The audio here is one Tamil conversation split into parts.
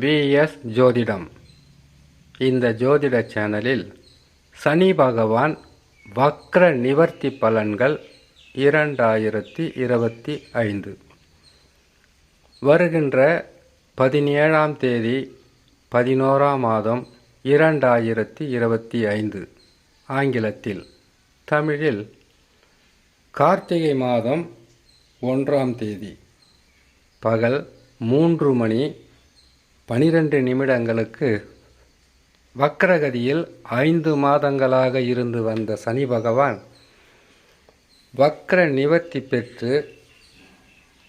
விஎஸ் ஜோதிடம். இந்த ஜோதிட சேனலில் சனி பகவான் வக்ர நிவர்த்தி பலன்கள் இரண்டாயிரத்தி இருபத்தி ஐந்து. வருகின்ற பதினேழாம் தேதி பதினோராம் மாதம் இரண்டாயிரத்தி இருபத்தி ஐந்து. ஆங்கிலத்தில் தமிழில் கார்த்திகை மாதம் ஒன்றாம் தேதி. பகல் மூன்று மணி பனிரெண்டு நிமிடங்களுக்கு வக்ரகதியில் ஐந்து மாதங்களாக இருந்து வந்த சனி பகவான் வக்ர நிவர்த்தி பெற்று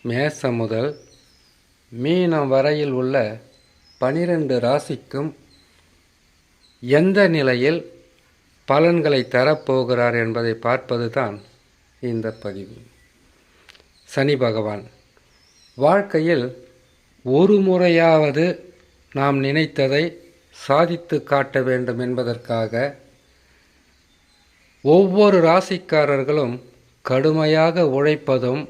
மேசம் முதல் மீனம் வரையில் உள்ள பனிரெண்டு ராசிக்கும் எந்த நிலையில் பலன்களை தரப்போகிறார் என்பதை பார்ப்பதுதான் இந்த பதிவு. சனி பகவான் வாழ்க்கையில் ஒரு முறையாவது நாம் நினைத்ததை சாதித்து காட்ட வேண்டும் என்பதற்காக ஒவ்வொரு ராசிக்காரர்களும் கடுமையாக உழைப்பதும்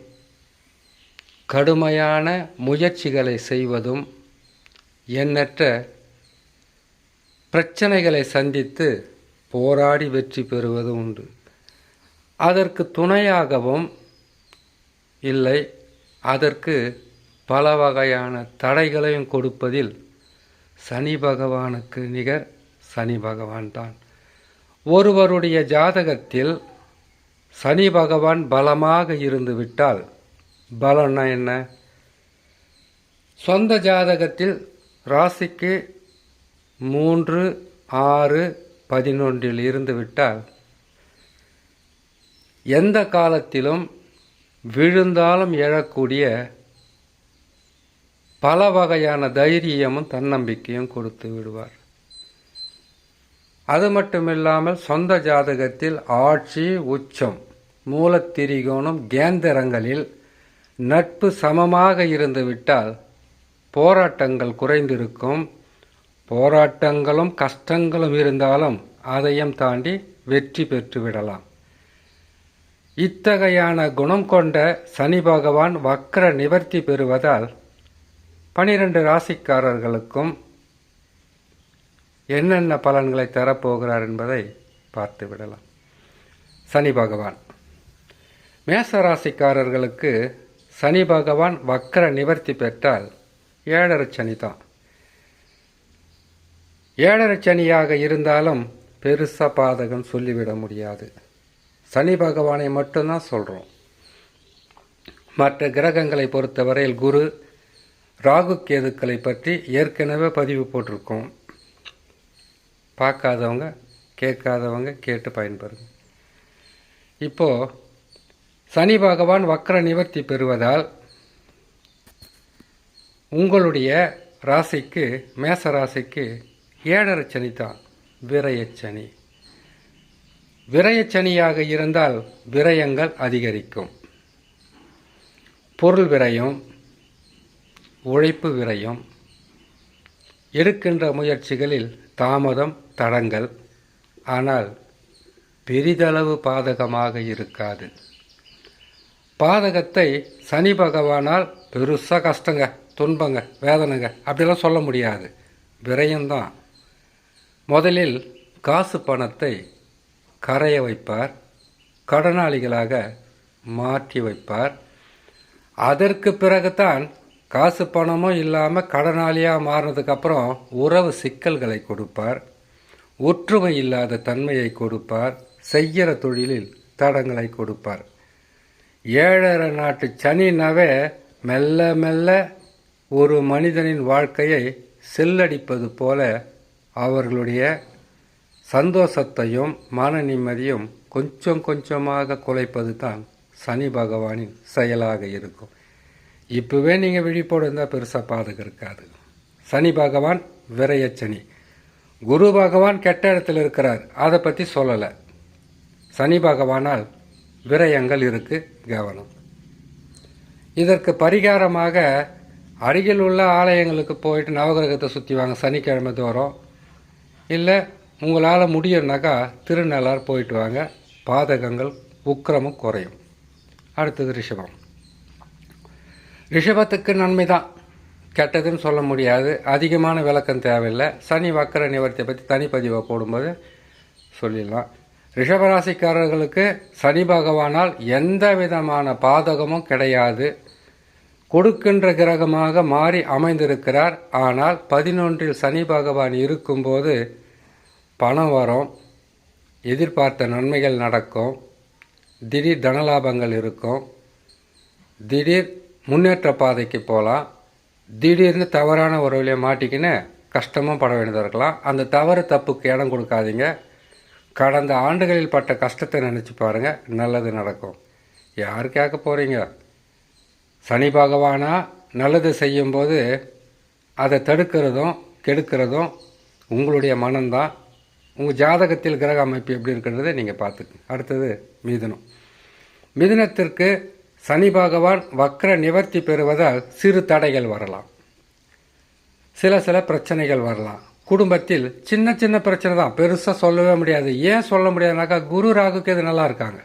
கடுமையான முயற்சிகளை செய்வதும் எண்ணற்ற பிரச்சனைகளை சந்தித்து போராடி வெற்றி பெறுவது உண்டு. அதற்கு துணையாகவும் இல்லை அதற்கு பல வகையான தடைகளையும் கொடுப்பதில் சனி பகவானுக்கு நிகர் சனி பகவான் தான். ஒருவருடைய ஜாதகத்தில் சனி பகவான் பலமாக இருந்துவிட்டால் பலம்னா என்ன? சொந்த ஜாதகத்தில் ராசிக்கு மூன்று ஆறு பதினொன்றில் இருந்துவிட்டால் எந்த காலத்திலும் விழுந்தாலும் எழக்கூடிய பல வகையான தைரியமும் தன்னம்பிக்கையும் கொடுத்து விடுவார். அது மட்டுமில்லாமல் சொந்த ஜாதகத்தில் ஆட்சி உச்சம் மூலத்திரிகோணம் கேந்திரங்களில் நட்பு சமமாக இருந்துவிட்டால் போராட்டங்கள் குறைந்திருக்கும். போராட்டங்களும் கஷ்டங்களும் இருந்தாலும் அதையும் தாண்டி வெற்றி பெற்றுவிடலாம் இத்தகையான குணம் கொண்ட சனி பகவான் வக்ர நிவர்த்தி பெறுவதால் பனிரெண்டு ராசிக்காரர்களுக்கும் என்னென்ன பலன்களை தரப்போகிறார் என்பதை பார்த்து விடலாம். சனி பகவான். மேச ராசிக்காரர்களுக்கு சனி பகவான் வக்கர நிவர்த்தி பெற்றால் ஏழரை சனி தான். ஏழரை சனியாக இருந்தாலும் பெருசாக பாதகம் சொல்லிவிட முடியாது. சனி பகவானை மட்டும்தான் சொல்கிறோம் மற்ற கிரகங்களை பொறுத்தவரையில் குரு ராகு கேதுக்களை பற்றி ஏற்கனவே பதிவு போட்டிருக்கோம். பார்க்காதவங்க கேட்காதவங்க கேட்டு பயன்பெறுங்க. இப்போது சனி பகவான் வக்ர நிவர்த்தி பெறுவதால் உங்களுடைய ராசிக்கு மேச ராசிக்கு ஏழரை சனி தான் விரயச்சனி விரயச்சனியாக இருந்தால் விரயங்கள் அதிகரிக்கும். பொருள் விரயம் உழைப்பு விரயம். எடுக்கின்ற முயற்சிகளில் தாமதம் தடங்கள். ஆனால் பெரிதளவு பாதகமாக இருக்காது. பாதகத்தை சனி பகவானால் பெருசாக கஷ்டங்க துன்பங்க வேதனைங்க அப்படிலாம் சொல்ல முடியாது. விரயம்தான். முதலில் காசு பணத்தை கரைய வைப்பார். கடனாளிகளாக மாற்றி வைப்பார். அதற்கு பிறகுதான் காசு பணமும் இல்லாமல் கடனாளியாக மாறினதுக்கப்புறம் உறவு சிக்கல்களை கொடுப்பார். ஒற்றுமை இல்லாத தன்மையை கொடுப்பார். செய்கிற தொழிலில் தடங்களை கொடுப்பார். ஏழரை நாட்டு சனினாவே மெல்ல மெல்ல ஒரு மனிதனின் வாழ்க்கையை செல்லடிப்பது போல அவர்களுடைய சந்தோஷத்தையும் மன நிம்மதியும் கொஞ்சம் கொஞ்சமாக குலைப்பது தான் சனி பகவானின் செயலாக இருக்கும். இப்போவே நீங்கள் விழிப்போடு இருந்தால் பெருசாக பாதகம் இருக்காது. சனி பகவான் விரயச்சனி குரு பகவான் கெட்ட இடத்துல இருக்கிறார். அதை பற்றி சொல்லலை. சனி பகவானால் விரயங்கள் இருக்குது கவனம். இதற்கு பரிகாரமாக அருகில் உள்ள ஆலயங்களுக்கு போயிட்டு நவகிரகத்தை சுற்றி வாங்க சனிக்கிழமை தோறும் இல்லை உங்களால் முடியும்னாக்கா திருநள்ளார் போயிட்டு வாங்க. பாதகங்கள் உக்கிரமும் குறையும். அடுத்தது ரிஷபம். ரிஷபத்துக்கு நன்மை தான் கெட்டதுன்னு சொல்ல முடியாது. அதிகமான விளக்கம் தேவையில்லை. சனி வக்கர நிவர்த்தியை பற்றி தனிப்பதிவை போடும்போது சொல்லிடலாம். ரிஷபராசிக்காரர்களுக்கு சனி பகவானால் எந்த விதமான பாதகமும் கிடையாது. கொடுக்கின்ற கிரகமாக மாறி அமைந்திருக்கிறார். ஆனால் பதினொன்றில் சனி பகவான் இருக்கும்போது பணம் வரும். எதிர்பார்த்த நன்மைகள் நடக்கும். திடீர் தனலாபங்கள் இருக்கும். திடீர் முன்னேற்ற பாதைக்கு போகலாம் திடீர்னு தவறான உறவுலையே மாட்டிக்கின்னு கஷ்டமும் பட வேண்டியதாக இருக்கலாம். அந்த தவறு தப்புக்கு இடம் கொடுக்காதீங்க. கடந்த ஆண்டுகளில் பட்ட கஷ்டத்தை நினச்சி பாருங்கள் நல்லது நடக்கும். யார் கேட்க போகிறீங்க சனி பகவானா நல்லது செய்யும்போது அதை தடுக்கிறதும் கெடுக்கிறதும் உங்களுடைய மனம்தான். உங்கள் ஜாதகத்தில் கிரக அமைப்பு எப்படி இருக்கிறத நீங்கள் பார்த்துக்கங்க. அடுத்தது மிதுனம். மிதுனத்திற்கு சனி பகவான் வக்ர நிவர்த்தி பெறுவதால் சிறு தடைகள் வரலாம். சில சில பிரச்சனைகள் வரலாம். குடும்பத்தில் சின்ன சின்ன பிரச்சனை தான். பெருசாக சொல்லவே முடியாது. ஏன் சொல்ல முடியாதுனாக்கா குரு ராகுக்கு இது நல்லா இருக்காங்க.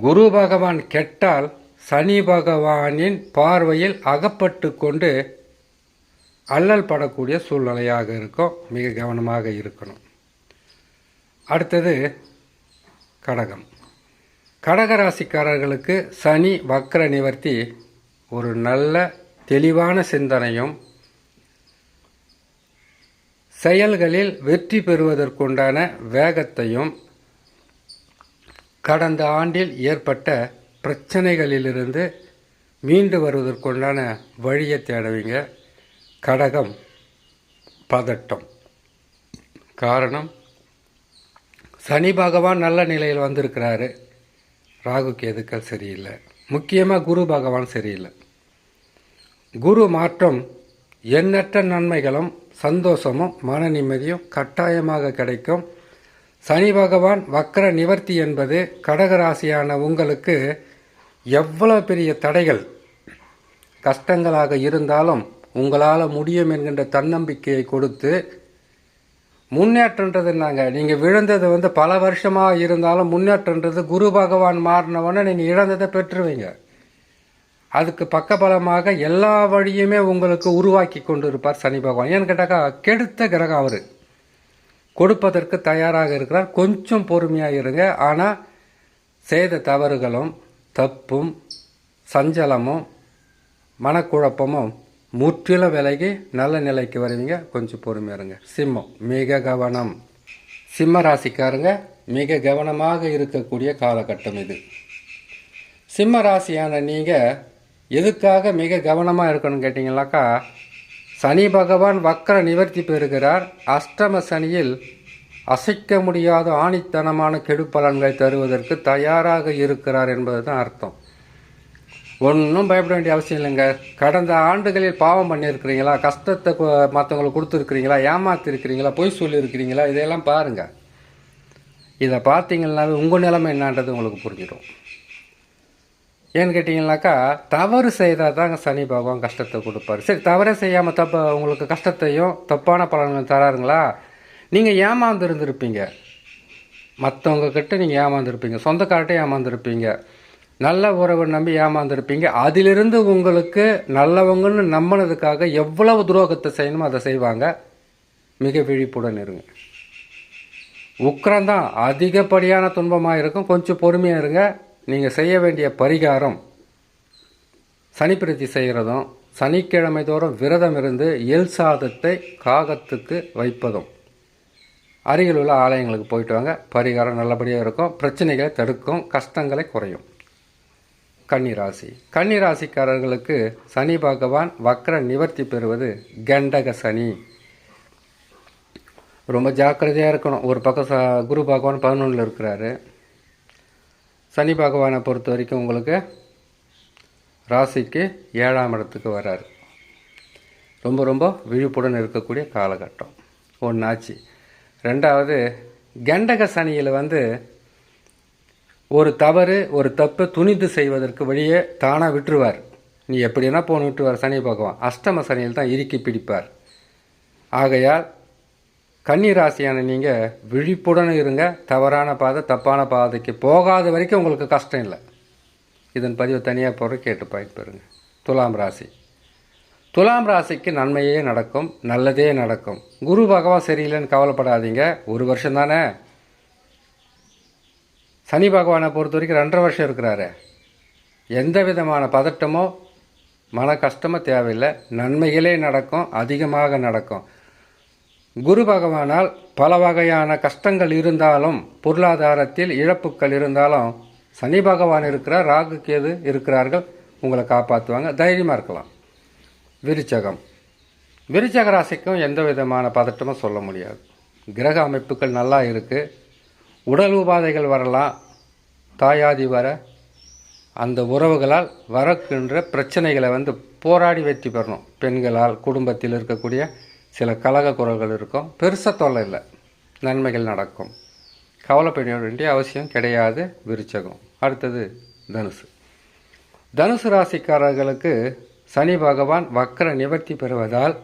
குரு பகவான் கெட்டால் சனி பகவானின் பார்வையில் அகப்பட்டு கொண்டு அல்லல் படக்கூடிய சூழ்நிலையாக இருக்கும். மிக கவனமாக இருக்கணும். அடுத்தது கடகம். கடகராசிக்காரர்களுக்கு சனி வக்ர நிவர்த்தி ஒரு நல்ல தெளிவான சிந்தனையும் செயல்களில் வெற்றி பெறுவதற்குண்டான வேகத்தையும் கடந்த ஆண்டில் ஏற்பட்ட பிரச்சனைகளிலிருந்து மீண்டு வருவதற்குண்டான வழியை தேடுவீங்க. கடகம் பதட்டம். காரணம் சனி பகவான் நல்ல நிலையில் வந்திருக்கிறாரு. ராகு கேதுக்கள் சரியில்லை. முக்கியமாக குரு பகவான் சரியில்லை. குரு மாற்றம் எண்ணற்ற நன்மைகளும் சந்தோஷமும் மன நிம்மதியும் கட்டாயமாக கிடைக்கும். சனி பகவான் வக்கர நிவர்த்தி என்பது கடகராசியான உங்களுக்கு எவ்வளோ பெரிய தடைகள் கஷ்டங்களாக இருந்தாலும் உங்களால் முடியும் என்கின்ற தன்னம்பிக்கையை கொடுத்து முன்னேற்றன்றதுனாங்க நீங்கள் விழுந்தது வந்து பல வருஷமாக இருந்தாலும் முன்னேற்றன்றது குரு பகவான் மாறினவொன்னே நீங்கள் இழந்ததை பெற்றுவீங்க. அதுக்கு பக்கபலமாக எல்லா வழியுமே உங்களுக்கு உருவாக்கி கொண்டு இருப்பார் சனி பகவான். ஏன்னு கேட்டாக்கா கெடுத்த கிரகம் அவர். கொடுப்பதற்கு தயாராக இருக்கிறார். கொஞ்சம் பொறுமையாக இருங்க. ஆனால் செய்த தவறுகளும் தப்பும் சஞ்சலமும் மனக்குழப்பமும் முற்றிலும் விலகி நல்ல நிலைக்கு வருவீங்க. கொஞ்சம் பொறுமையாக இருங்க. சிம்மம். மிக கவனம். சிம்ம ராசிக்காரங்க மிக கவனமாக இருக்கக்கூடிய காலகட்டம் இது. சிம்ம ராசியான நீங்கள் எதுக்காக மிக கவனமாக இருக்கணும்னு கேட்டிங்கனாக்கா சனி பகவான் வக்கர நிவர்த்தி பெறுகிறார். அஷ்டம சனியில் அசைக்க முடியாத ஆணித்தனமான கெடு பலன்களை தருவதற்கு தயாராக இருக்கிறார் என்பது தான் அர்த்தம். ஒன்றும் பயப்பட வேண்டிய அவசியம் இல்லைங்க. கடந்த ஆண்டுகளில் பாவம் பண்ணியிருக்கிறீங்களா? கஷ்டத்தை மற்றவங்களுக்கு கொடுத்துருக்குறீங்களா? ஏமாத்திருக்கிறீங்களா? பொய் சொல்லியிருக்கிறீங்களா? இதையெல்லாம் பாருங்கள் இதை பார்த்தீங்கன்னாவே உங்கள் நிலைமை என்னன்றது உங்களுக்கு புரிஞ்சிடும். ஏன்னு கேட்டிங்கனாக்கா தவறு செய்தால் தாங்க சனி பகவான் கஷ்டத்தை கொடுப்பாரு. சரி தவறே செய்யாமல் தப்பு உங்களுக்கு கஷ்டத்தையும் தப்பான பலன்களும் தராருங்களா? நீங்கள் ஏமாந்து இருந்திருப்பீங்க. மற்றவங்கக்கிட்ட நீங்கள் ஏமாந்துருப்பீங்க சொந்தக்கார்ட்டே ஏமாந்துருப்பீங்க நல்ல உறவை நம்பி ஏமாந்துருப்பீங்க. அதிலிருந்து உங்களுக்கு நல்லவங்கன்னு நம்பினதுக்காக எவ்வளவு துரோகத்தை செய்யணுமோ அதை செய்வாங்க. மிக விழிப்புடன் இருங்க. உக்கிரம்தான் அதிகப்படியான துன்பமாக இருக்கும். கொஞ்சம் பொறுமையாக இருங்க. நீங்கள் செய்ய வேண்டிய பரிகாரம் சனிப்பிரதி செய்கிறதும் சனிக்கிழமை தோறும் விரதம் இருந்து எல் சாதத்தை காகத்துக்கு வைப்பதும். அருகில் உள்ள ஆலயங்களுக்கு போயிட்டு வாங்க. பரிகாரம் நல்லபடியாக இருக்கும். பிரச்சனைகளை தடுக்கும். கஷ்டங்களை குறையும். கன்னிராசி. கன்னிராசிக்காரர்களுக்கு சனி பகவான் வக்ர நிவர்த்தி பெறுவது கண்டக சனி. ரொம்ப ஜாக்கிரதையாக இருக்கணும். ஒரு பக்கம் ச குரு பகவான் பதினொன்றில் இருக்கிறாரு. சனி பகவானை பொறுத்த வரைக்கும் உங்களுக்கு ராசிக்கு ஏழாம் இடத்துக்கு வராரு. ரொம்ப ரொம்ப விழிப்புடன் இருக்கக்கூடிய காலகட்டம். ஒன்றாச்சு ரெண்டாவது கண்டக சனியில் வந்து ஒரு தவறு ஒரு தப்பு துணிந்து செய்வதற்கு வழியே தானாக விட்டுருவார். நீ எப்படினா போன விட்டுருவார் சனி பகவான் அஷ்டம சனியில் தான் இறுக்கி பிடிப்பார். ஆகையால் கன்னி ராசியான நீங்கள் விழிப்புடன் இருங்க. தவறான பாதை தப்பான பாதைக்கு போகாத வரைக்கும் உங்களுக்கு கஷ்டம் இல்லை. இதன் பதிவு தனியாக போகிற கேட்டு பயன்பெறுங்க துலாம் ராசி. துலாம் ராசிக்கு நன்மையே நடக்கும் நல்லதே நடக்கும். குரு பகவான் சரியில்லைன்னு கவலைப்படாதீங்க. ஒரு வருஷம் தானே? சனி பகவானை பொறுத்த வரைக்கும் ரெண்டரை வருஷம் இருக்கிறாரு. எந்த விதமான பதட்டமோ மன கஷ்டமோ தேவையில்லை. நன்மைகளே நடக்கும் அதிகமாக நடக்கும். குரு பகவானால் பல வகையான கஷ்டங்கள் இருந்தாலும் பொருளாதாரத்தில் இழப்புகள் இருந்தாலும் சனி பகவான் இருக்கிறார் ராகு கேது இருக்கிறார்கள் உங்களை காப்பாற்றுவாங்க தைரியமாக இருக்கலாம். விருச்சகம். விருச்சக ராசிக்கும் எந்த விதமான பதட்டமும் சொல்ல முடியாது. கிரக அமைப்புகள் நல்லா இருக்குது உடல் உபாதைகள் வரலாம் தாயாதி வர அந்த உறவுகளால் வரக்கின்ற பிரச்சனைகளை வந்து போராடி வெற்றி பெறணும். பெண்களால் குடும்பத்தில் இருக்கக்கூடிய சில கலக குரல்கள் இருக்கும். பெருசாக தொல்லை இல்லை. நன்மைகள் நடக்கும். கவலைப்பட வேண்டிய அவசியம் கிடையாது. விருச்சகம். அடுத்தது தனுசு. தனுசு ராசிக்காரர்களுக்கு சனி பகவான் வக்கர நிவர்த்தி பெறுவதால்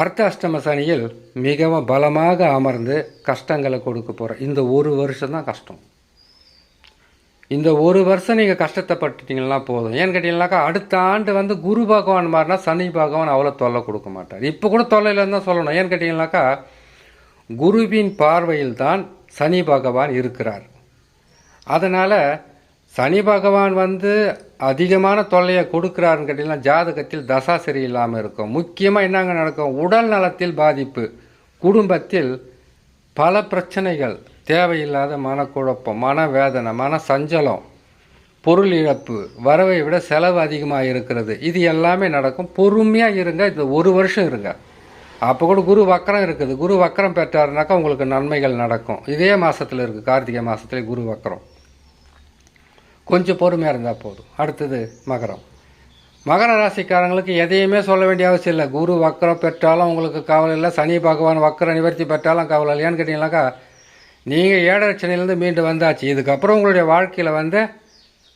அர்த்த அஷ்டம சனியில் மிகவும் பலமாக அமர்ந்து கஷ்டங்களை கொடுக்க போகிற இந்த ஒரு வருஷம் தான் கஷ்டம். இந்த ஒரு வருஷம் நீங்கள் கஷ்டத்தைப்பட்டுட்டீங்கன்னா போதும். ஏன்னு கேட்டிங்கன்னாக்கா அடுத்த ஆண்டு வந்து குரு பகவான் மாதிரினா சனி பகவான் அவ்வளோ தொல்லை கொடுக்க மாட்டார். இப்போ கூட தொல்லையில்னு தான் சொல்லணும். ஏன்னு கேட்டிங்கன்னாக்கா குருவின் பார்வையில் தான் சனி பகவான் இருக்கிறார். அதனால் சனி பகவான் வந்து அதிகமான தொல்லையை கொடுக்குறாருன்னு கேட்டிங்கன்னா ஜாதகத்தில் தசா சரியில்லாமல் இருக்கும். முக்கியமாக என்னங்க நடக்கும்? உடல் நலத்தில் பாதிப்பு. குடும்பத்தில் பல பிரச்சனைகள். தேவையில்லாத மனக்குழப்பம் மனவேதனை மன சஞ்சலம் பொருள் இழப்பு வரவை விட செலவு அதிகமாக இருக்கிறது. இது எல்லாமே நடக்கும். பொறுமையாக இருங்க. இது ஒரு வருஷம் இருங்க. அப்போ கூட குரு வக்கரம் இருக்குது. குரு வக்கரம் பெற்றாருனாக்கா உங்களுக்கு நன்மைகள் நடக்கும். இதே மாதத்தில் இருக்குது கார்த்திகை மாதத்துல குரு வக்கரம். கொஞ்சம் பொறுமையாக இருந்தால் போதும். அடுத்தது மகரம். மகர ராசிக்காரங்களுக்கு எதையுமே சொல்ல வேண்டிய அவசியம் இல்லை. குரு வக்கரம் பெற்றாலும் உங்களுக்கு கவலை இல்லை. சனி பகவான் வக்கர நிவர்த்தி பெற்றாலும் கவலை இல்லையான்னு கேட்டிங்கனாக்கா நீங்கள் ஏழரை சனிலேருந்து மீண்டு வந்தாச்சு. இதுக்கப்புறம் உங்களுடைய வாழ்க்கையில் வந்து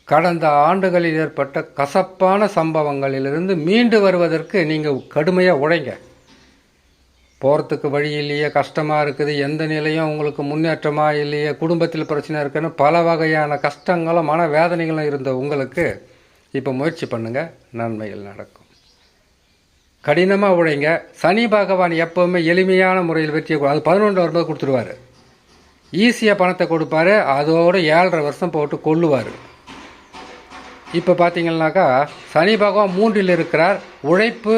கடந்த ஆண்டுகளில் ஏற்பட்ட கசப்பான சம்பவங்களிலிருந்து மீண்டு வருவதற்கு நீங்கள் கடுமையாக உழைங்க. போகிறதுக்கு வழி இல்லையே கஷ்டமாக இருக்குது எந்த நிலையும் உங்களுக்கு முன்னேற்றமாக இல்லையே குடும்பத்தில் பிரச்சனை இருக்குன்னு பல வகையான கஷ்டங்களும் மன வேதனைகளும் இருந்த உங்களுக்கு இப்போ முயற்சி பண்ணுங்கள் நன்மைகள் நடக்கும். கடினமாக உழைங்க. சனி பகவான் எப்போவுமே எளிமையான முறையில் வெற்றியை அது பதினொன்று வரும்போது கொடுத்துருவாரு. ஈஸியாக பணத்தை கொடுப்பாரு அதோட ஏழரை வருஷம் போட்டு கொள்ளுவார். இப்போ பார்த்தீங்கன்னாக்கா சனி பகவான் மூன்றில் இருக்கிறார். உழைப்பு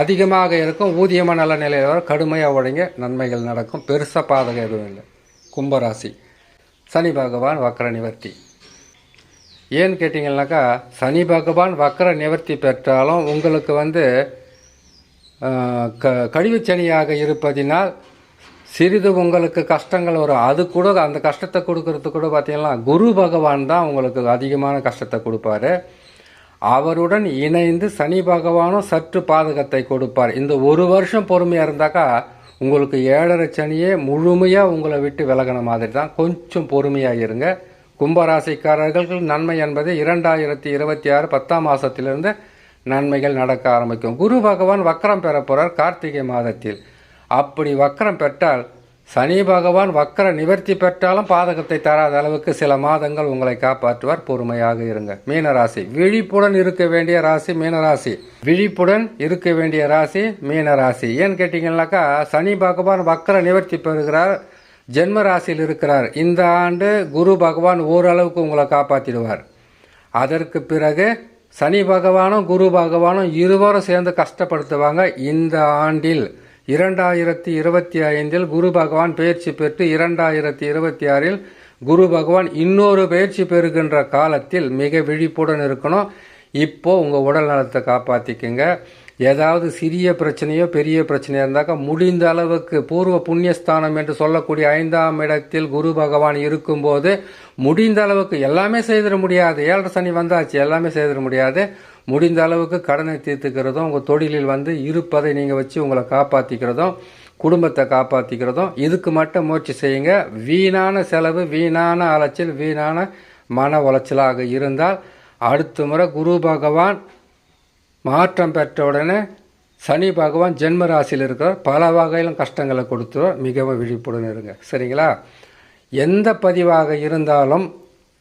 அதிகமாக இருக்கும் ஊதியமாக நல்ல நிலையில் வர கடுமையாக உழைங்க நன்மைகள் நடக்கும். பெருசாக பாதகம் எதுவும் இல்லை. கும்பராசி. சனி பகவான் வக்கர நிவர்த்தி. ஏன்னு கேட்டிங்கன்னாக்கா சனி பகவான் வக்கர நிவர்த்தி பெற்றாலும் உங்களுக்கு வந்து க க கழிவுச்சனியாக இருப்பதினால் சிறிது உங்களுக்கு கஷ்டங்கள் வரும். அது கூட அந்த கஷ்டத்தை கொடுக்கறது கூட பார்த்தீங்கன்னா குரு பகவான் தான் உங்களுக்கு அதிகமான கஷ்டத்தை கொடுப்பாரு. அவருடன் இணைந்து சனி பகவானும் சற்று பாதகத்தை கொடுப்பார். இந்த ஒரு வருஷம் பொறுமையாக இருந்தாக்கா உங்களுக்கு ஏழரை சனியே முழுமையாக உங்களை விட்டு விலகின மாதிரி தான் கொஞ்சம் பொறுமையாக இருங்க. கும்பராசிக்காரர்களுக்கு நன்மை என்பது இரண்டாயிரத்தி இருபத்தி ஆறு பத்தாம் மாதத்திலிருந்து நன்மைகள் நடக்க ஆரம்பிக்கும். குரு பகவான் வக்கரம் பெற போகிறார் கார்த்திகை மாதத்தில். அப்படி வக்கரம் பெற்றால் சனி பகவான் வக்கர நிவர்த்தி பெற்றாலும் பாதகத்தை தராத அளவுக்கு சில மாதங்கள் உங்களை காப்பாற்றுவார். பொறுமையாக இருங்க. மீனராசி. விழிப்புடன் இருக்க வேண்டிய ராசி மீனராசி. விழிப்புடன் இருக்க வேண்டிய ராசி மீனராசி. ஏன்னு கேட்டிங்கன்னாக்கா சனி பகவான் வக்கர நிவர்த்தி பெறுகிறார். ஜென்ம ராசியில் இருக்கிறார். இந்த ஆண்டு குரு பகவான் ஓரளவுக்கு உங்களை காப்பாற்றிடுவார் அதற்கு பிறகு சனி பகவானும் குரு பகவானும் இருவரும் சேர்ந்து கஷ்டப்படுத்துவாங்க. இந்த ஆண்டில் இரண்டாயிரத்தி இருபத்தி ஐந்தில் குரு பகவான் பயிற்சி பெற்று இரண்டாயிரத்தி இருபத்தி ஆறில் குரு பகவான் இன்னொரு பயிற்சி பெறுகின்ற காலத்தில் மிக விழிப்புடன் இருக்கணும். இப்போ உங்கள் உடல் நலத்தை காப்பாற்றிக்குங்க ஏதாவது சிறிய பிரச்சனையோ பெரிய பிரச்சனையோ இருந்தாக்கா முடிந்த அளவுக்கு பூர்வ புண்ணியஸ்தானம் என்று சொல்லக்கூடிய ஐந்தாம் இடத்தில் குரு பகவான் இருக்கும்போது முடிந்த அளவுக்கு எல்லாமே செய்திட முடியாது. ஏழரை சனி வந்தாச்சு எல்லாமே செய்திட முடியாது. முடிந்த அளவுக்கு கடனை தீர்த்துக்கிறதும் உங்கள் தொழிலில் வந்து இருப்பதை நீங்கள் வச்சு உங்களை காப்பாற்றிக்கிறதும் குடும்பத்தை காப்பாற்றிக்கிறதும் இதுக்கு மட்டும் முயற்சி செய்யுங்க. வீணான செலவு வீணான அலைச்சல் வீணான மன உளைச்சலாக இருந்தால் அடுத்த முறை குரு பகவான் மாற்றம் பெற்ற உடனே சனி பகவான் ஜென்ம ராசியில் இருக்கிறார் பல வகையிலும் கஷ்டங்களை கொடுத்துருவார் மிகவும் விழிப்புடன் இருங்க. சரிங்களா? எந்த பதிவாக இருந்தாலும்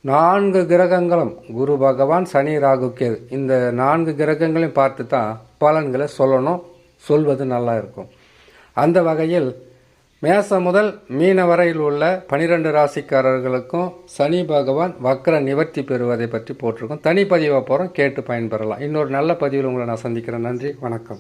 நான்கு கிரகங்களும் குரு பகவான் சனி ராகு கேது இந்த நான்கு கிரகங்களையும் பார்த்து தான் பலன்களை சொல்லணும் சொல்வது நல்லா இருக்கும். அந்த வகையில் மேசம் முதல் மீன வரையில் உள்ள பனிரெண்டு ராசிக்காரர்களுக்கும் சனி பகவான் வக்ர நிவர்த்தி பெறுவதை பற்றி போட்டிருக்கோம். தனி பதிவாக போகிறோம் கேட்டு பயன்பெறலாம். இன்னொரு நல்ல பதிவில் உங்களை நான் சந்திக்கிறேன். நன்றி. வணக்கம்.